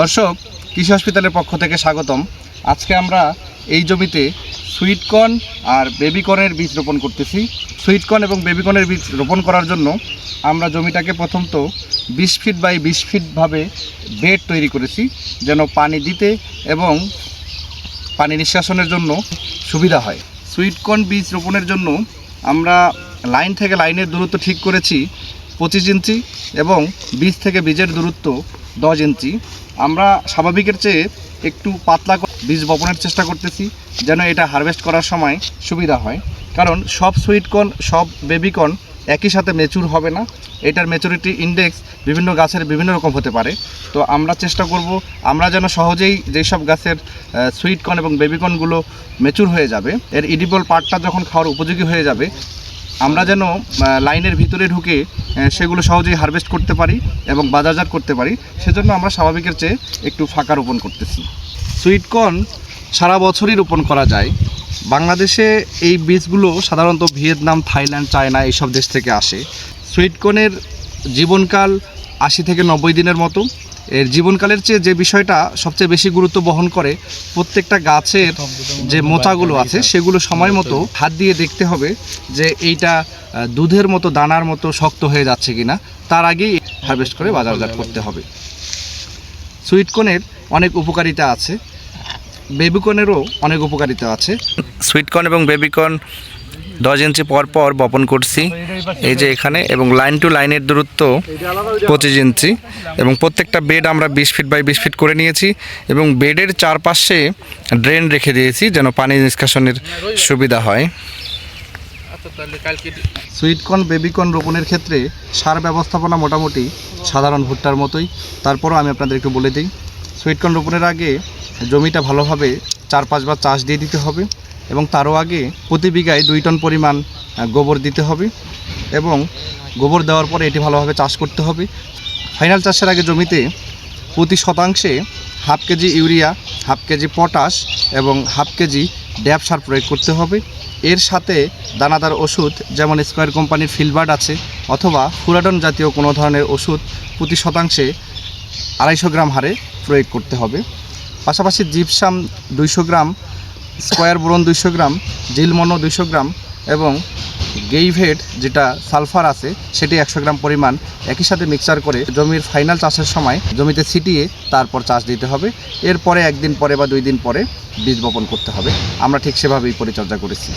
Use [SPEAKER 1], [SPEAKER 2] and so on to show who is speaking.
[SPEAKER 1] দর্শক, কৃষি হসপিটালের পক্ষ থেকে স্বাগতম। আজকে আমরা এই জমিতে সুইটকর্ন আর বেবিকর্নের বীজ রোপণ করতেছি। সুইটকর্ন এবং বেবিকর্নের বীজ রোপণ করার জন্য আমরা জমিটাকে প্রথম তো বিশ ফিট বাই বিশ ফিটভাবে বেড তৈরি করেছি, যেন পানি দিতে এবং পানি নিষ্কাশনের জন্য সুবিধা হয়। সুইটকর্ন বীজ রোপণের জন্য আমরা লাইন থেকে লাইনের দূরত্ব ঠিক করেছি পঁচিশ ইঞ্চি এবং বীজ থেকে বীজের দূরত্ব দশ ইঞ্চি। আমরা স্বাভাবিকের চেয়ে একটু পাতলা বীজ বপনের চেষ্টা করতেছি, যেন এটা হারভেস্ট করার সময় সুবিধা হয়। কারণ সব সুইটকর্ন সব বেবিকর্ন একই সাথে মেচুর হবে না। এটার মেচুরিটি ইন্ডেক্স বিভিন্ন গাছের বিভিন্ন রকম হতে পারে। তো আমরা চেষ্টা করব, আমরা যেন সহজেই যেসব গাছের সুইটকর্ন এবং বেবিকর্নগুলো মেচুর হয়ে যাবে, এর ইডিবল পার্টটা যখন খাওয়ার উপযোগী হয়ে যাবে, আমরা যেন লাইনের ভিতরে ঢুকে সেগুলো সহজেই হারভেস্ট করতে পারি এবং বাজারজাত করতে পারি। সেজন্য আমরা স্বাভাবিকের চেয়ে একটু ফাঁকা রোপণ করতেছি। সুইটকর্ন সারা বছরই রোপণ করা যায়। বাংলাদেশে এই বীজগুলো সাধারণত ভিয়েতনাম, থাইল্যান্ড, চায়না এইসব দেশ থেকে আসে। সুইটকর্নের জীবনকাল আশি থেকে নব্বই দিনের মতো। এর জীবনকালের চেয়ে যে বিষয়টা সবচেয়ে বেশি গুরুত্ব বহন করে, প্রত্যেকটা গাছের যে মোচাগুলো আছে, সেগুলো সময় মতো হাত দিয়ে দেখতে হবে যে এইটা দুধের মতো, দানার মতো শক্ত হয়ে যাচ্ছে কিনা। তার আগেই হারভেস্ট করে বাজারজাত করতে হবে। সুইটকর্নের অনেক উপকারিতা আছে। বেবিকর্নেরও অনেক উপকারিতা আছে।
[SPEAKER 2] সুইটকর্ন এবং বেবিকর্ন দশ ইঞ্চি পর পর বপন করছি। এই যে এখানে এবং লাইন টু লাইনের দূরত্ব পঁচিশ ইঞ্চি এবং প্রত্যেকটা বেড আমরা বিশ ফিট বাই বিশ ফিট করে নিয়েছি এবং বেডের চারপাশে ড্রেন রেখে দিয়েছি যেন পানি নিষ্কাশনের সুবিধা হয়।
[SPEAKER 1] সুইটকর্ন বেবিকর্ন রোপণের ক্ষেত্রে সার ব্যবস্থাপনা মোটামুটি সাধারণ ভুট্টার মতোই। তারপরও আমি আপনাদের একটু বলে দিই সুইটকর্ন রোপণের আগে জমিটা ভালোভাবে চার পাঁচবার চাষ দিয়ে দিতে হবে। এবং তারও আগে প্রতি বিঘায় দুই টন পরিমাণ গোবর দিতে হবে এবং গোবর দেওয়ার পরে এটি ভালোভাবে চাষ করতে হবে। ফাইনাল চাষের আগে জমিতে প্রতি শতাংশে half KG urea, half KG potash এবং হাফ কেজি ড্যাব সার প্রয়োগ করতে হবে। এর সাথে দানাদার ওষুধ যেমন স্কোয়ার কোম্পানির ফিলবার্ড আছে অথবা ফুরাডন জাতীয় কোনো ধরনের ওষুধ প্রতি শতাংশে আড়াইশো গ্রাম হারে প্রয়োগ করতে হবে। পাশাপাশি জিপসাম দুইশো গ্রাম স্কোয়ার বোরন দুইশো গ্রাম জিলমনো দুইশো গ্রাম এবং গেইভেট যেটা সালফার আছে, সেটি একশো গ্রাম পরিমাণ। একই সাথে মিক্সচার করে জমির ফাইনাল চাষের সময় জমিতে ছিটিয়ে তারপর চাষ দিতে হবে। এরপরে একদিন পরে বা দুই দিন পরে বীজ বপন করতে হবে। আমরা ঠিক সেভাবেই পরিচর্যা করেছি।